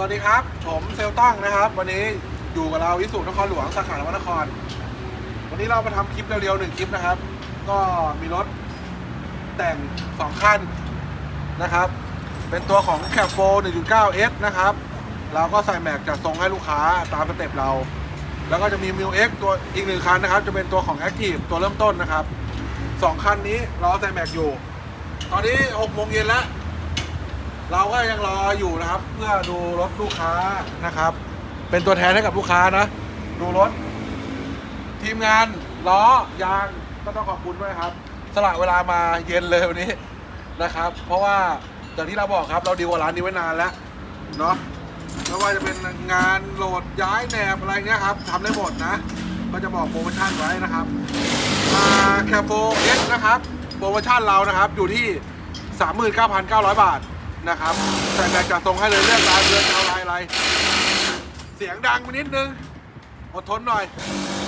สวัสดีครับ ผมเซลต้องนะครับ วันนี้อยู่กับเราวิสุทธ์นครหลวงสาขานวนคร วันนี้เรามาทำคลิปเร็วๆหนึ่งคลิปนะครับ ก็มีรถแต่งสองคันนะครับ เป็นตัวของ c a p 4 1.9S นะครับ เราก็ใส่แม็กจัดทรงให้ลูกค้าตามสเต็ปเรา แล้วก็จะมี m ิ X ตัวอีกหนึ่งคันนะครับ จะเป็นตัวของ Active ตัวเริ่มต้นนะครับสองคันนี้เราใส่แม็กอยู่ ตอนนี้6โมงเย็นแล้ว เราก็ยังรออยู่นะครับ เพื่อดูรถลูกค้านะครับ เป็นตัวแทนให้กับลูกค้านะ ดูรถ ทีมงานล้อยางก็ต้องขอบคุณด้วยครับ สละเวลามาเย็นเลยวันนี้นะครับ เพราะว่าอย่างที่เราบอกครับ เราดีลกับร้านนี้ไว้นานแล้วเนาะไม่ว่าจะเป็นงานโหลดย้ายแหนบอะไรเงี้ยครับทำได้หมดนะ ก็จะบอกโปรโมชั่นไว้นะครับแคปโฟเอสนะครับ โปรโมชั่นเรานะครับ อยู่ที่ 39,900 บาท นะครับแต่แบกจะส่งให้เลยเลือกลายเรือนจะเอาลายอะไร เสียงดังไปนิดนึง อดทนหน่อย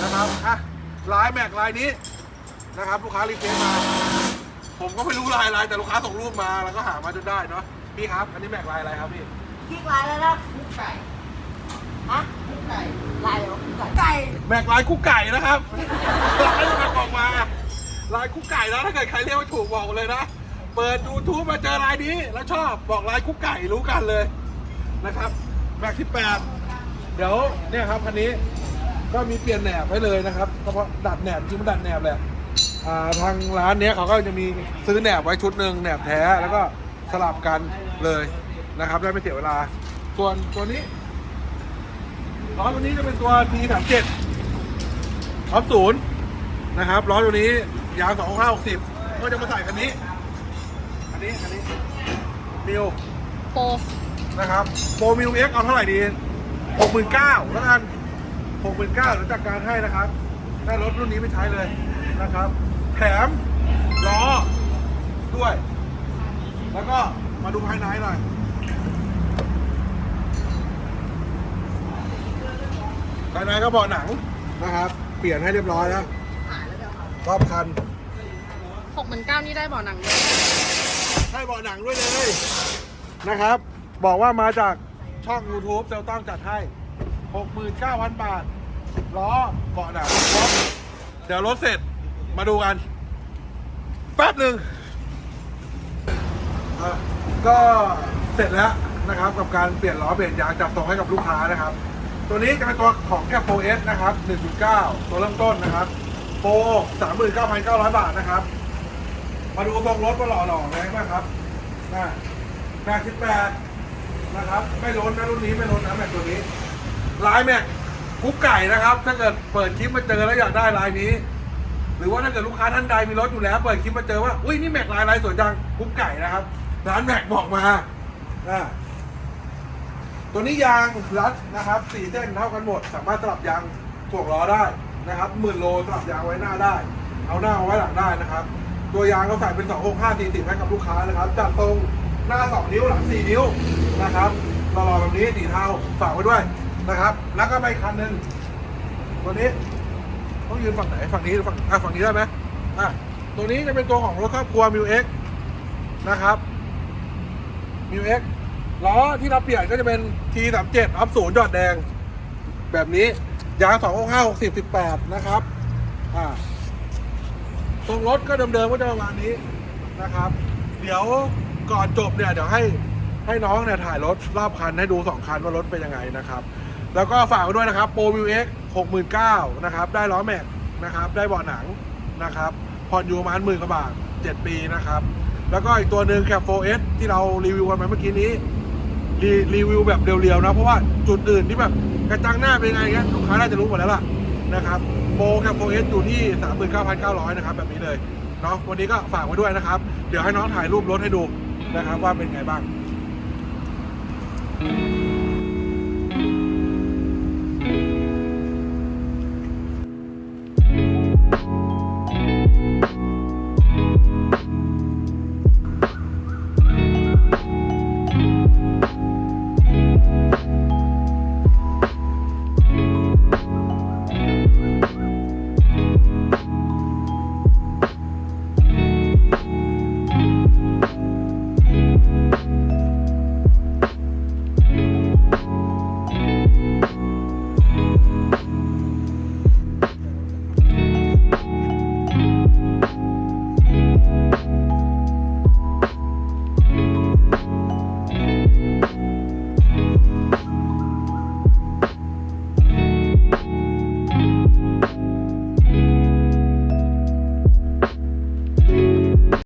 นะครับอะลายแม็กลายนี้นะครับ ลูกค้ารีเควสต์มา ผมก็ไม่รู้ลายอะไรแต่ลูกค้าส่งรูปมาแล้วก็หามาจนได้เนาะพี่ครับ อันนี้แม็กลายอะไรครับพี่คลิกไลน์แล้วนะคุกไก่ฮะคุกไก่ไลน์เหรอคุกไก่ไก่แม็กลายคุกไก่นะครับลายแม็กออกมาลายคุกไก่นะถ้าเกิดใครเรียกไม่ถูกบอกเลยนะ เปิด YouTube มาเจอลายนี้ แล้วชอบบอกลายคุกไก่รู้กันเลยนะครับแม็กที่แปดเดี๋ยวเนี่ยครับคันนี้ก็มีเปลี่ยนแหนบให้เลยนะครับเฉพาะดัดแหนบจริงมันดัดแหนบแหละอ่าทางร้านเนี้ยเขาก็จะมีซื้อแหนบไว้ชุดหนึ่งแหนบแท้แล้วก็สลับกันเลยนะครับได้ไม่เสียเวลา ส่วนตัวนี้ล้อตัวนี้จะเป็นตัว T 3 7ท็อปศูนย์นะครับล้อตัวนี้ยาง2 5 6 0ก็จะมาใส่คันนี้ นนี้อันนี้มิวโปรนะครับโปรมิวเอ็กเอาเท่าไหร่ดี69,000แล้วกัน69,000แล้วจัดการให้นะครับ ได้รถรุ่นนี้ไม่ใช้เลยนะครับ แถมล้อด้วย แล้วก็มาดูภายในหน่อยภายในก็เบาะหนังนะครับ เปลี่ยนให้เรียบร้อยแล้วรอบคันหกหมื่นเก้านี่ได้บ่อหนังด้วย ให้เบาะหนังด้วยเลยนะครับ บอกว่ามาจากช่อง YouTube เซลต้องจัดให้ 69,000 บาท ล้อเบาะหนังครบเดี๋ยวรถเสร็จมาดูกันแป๊บหนึ่งก็เสร็จแล้วนะครับกับการเปลี่ยนล้อเปลี่ยนยางจับส่งให้กับลูกค้านะครับ ตัวนี้จะเป็นตัวของแคปโ 4S นะครับ 1.9 ตัวเริ่มต้นนะครับโปร39,900 บาทนะครับ มาดูทรงรถก็หล่อๆแรงมากครับนะแม็กสิบแปดนะครับ ไม่ล้นนะรุ่นนี้ไม่ล้นนะแม็กตัวนี้ลายแม็กคุกไก่นะครับ ถ้าเกิดเปิดคลิปมาเจอแล้วอยากได้ลายนี้ หรือว่าถ้าเกิดลูกค้าท่านใดมีรถอยู่แล้ว เปิดคลิปมาเจอว่าอุ้ยนี่แม็กลายลายสวยจังคุกไก่นะครับ ร้านแม็กบอกมาอ่าตัวนี้ยางรัดนะครับสี่เส้นเท่ากันหมด สามารถสลับยางถ่วงล้อได้นะครับหมื่นโลสลับยางไว้หน้าได้ เอาหน้าเอาไว้หลังได้นะครับ ตัวยางเขาใส่เป็น 2 6 5 4 0ให้กับลูกค้านะครับจัดตรงหน้า 2 นิ้วหลัง 4 นิ้วนะครับหล่อๆแบบนี้สีเทาฝากไว้ด้วยนะครับ แล้วก็ไปคันหนึ่งตัวนี้ต้องยืนฝั่งไหนฝั่งนี้ฝั่งอะฝั่งนี้ได้ไหมอะตัวนี้จะเป็นตัวของรถครอบครัวมิวเอ็กนะครับมิวเอ็กล้อที่เราเปลี่ยนก็จะเป็น T 3 7 อัพศูนย์ยอดแดง แบบนี้ยาง2 6 5 6 0 18 นะครับ อ่า รงรถก็เดิมๆก็จะประมาณนี้นะครับ เดี๋ยวก่อนจบเนี่ยเดี๋ยวให้ให้น้องเนี่ยถ่ายรถรอบคันให้ดูสองคันว่ารถเป็นยังไงนะครับ แล้วก็ฝากไว้ด้วยนะครับโปรวิวเอ็กหกหมื่นเก้านะครับ ได้ล้อแม็กนะครับ ได้เบาะหนังนะครับผ่อนอยู่ประมาณหมื่นกว่าบาทเจ็ดปีนะครับ แล้วก็อีกตัวหนึ่งแคปโฟเอสที่เรารีวิวกันไปเมื่อกี้นี้รีรีวิวแบบเรียวๆนะ เพราะว่าจุดอื่นที่แบบกระจังหน้าเป็นไงเงี้ยลูกค้าน่าจะรู้หมดแล้วล่ะนะครับ ปรแคปโฟเอสอยู่ที่ 39,900 นะครับ แบบนี้เลย เนาะวันนี้ก็ฝากไว้ด้วยนะครับ เดี๋ยวให้น้องถ่ายรูปรถให้ดูนะครับว่าเป็นไงบ้าง